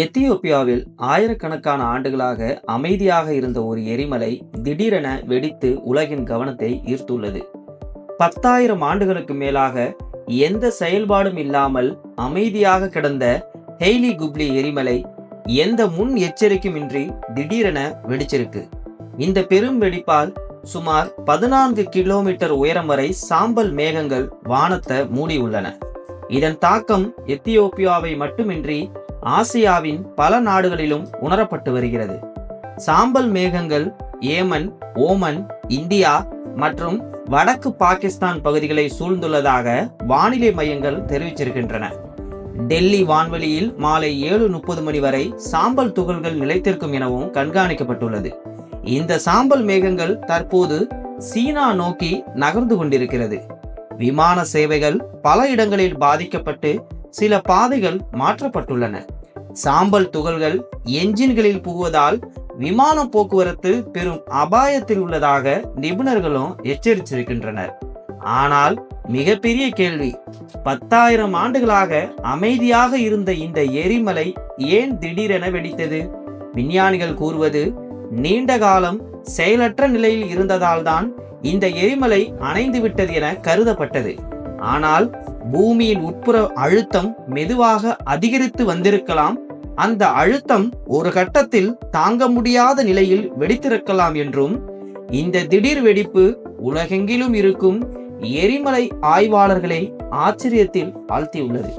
எத்தியோப்பியாவில் ஆயிரக்கணக்கான ஆண்டுகளாக அமைதியாக இருந்த ஒரு எரிமலை திடீரென வெடித்து உலகின் கவனத்தை ஈர்த்துள்ளது. பத்தாயிரம் ஆண்டுகளுக்கு மேலாக எந்த செயல்பாடும் இல்லாமல் அமைதியாக கிடந்த ஹெய்லி குப்ளி எரிமலை எந்த முன் எச்சரிக்கையுமின்றி திடீரென வெடிச்சிருக்கு. இந்த பெரும் வெடிப்பால் சுமார் பதினான்கு கிலோமீட்டர் உயரம் வரை சாம்பல் மேகங்கள் வானத்தை மூடியுள்ளன. இதன் தாக்கம் எத்தியோப்பியாவை மட்டுமின்றி ஆசியாவின் பல நாடுகளிலும் உணரப்பட்டு வருகிறது. சாம்பல் மேகங்கள் ஏமன் ஓமன் இந்தியா மற்றும் வடக்கு பாகிஸ்தான் பகுதிகளை சூழ்ந்துள்ளதாக வானிலை மையங்கள் தெரிவிச்சிருக்கின்றன டெல்லி வான்வெளியில் மாலை ஏழு முப்பது மணி வரை சாம்பல் துகள்கள் நிலைத்திருக்கும் எனவும் கண்காணிக்கப்பட்டுள்ளது. இந்த சாம்பல் மேகங்கள் தற்போது சீனா நோக்கி நகர்ந்து கொண்டிருக்கிறது. விமான சேவைகள் பல இடங்களில் பாதிக்கப்பட்டு சில பாதைகள் மாற்றப்பட்டுள்ளன. சாம்பல் துகள்கள் என்ஜின்களில் புகுவதால் விமான போக்குவரத்து பெரும் அபாயத்தில் உள்ளதாக நிபுணர்களும் எச்சரித்திருக்கின்றனர். ஆனால் மிகப்பெரிய கேள்வி பத்தாயிரம் ஆண்டுகளாக அமைதியாக இருந்த இந்த எரிமலை ஏன் திடீரென வெடித்தது? விஞ்ஞானிகள் கூறுவது நீண்ட காலம் செயலற்ற நிலையில் இருந்ததால்தான் இந்த எரிமலை அணைந்து விட்டது என கருதப்பட்டது. ஆனால் பூமியின் உட்புற அழுத்தம் மெதுவாக அதிகரித்து வந்திருக்கலாம். அந்த அழுத்தம் ஒரு கட்டத்தில் தாங்க முடியாத நிலையில் வெடித்திருக்கலாம் என்றும் இந்த திடீர் வெடிப்பு உலகெங்கிலும் இருக்கும் எரிமலை ஆய்வாளர்களை ஆச்சரியத்தில் ஆழ்த்தியுள்ளது.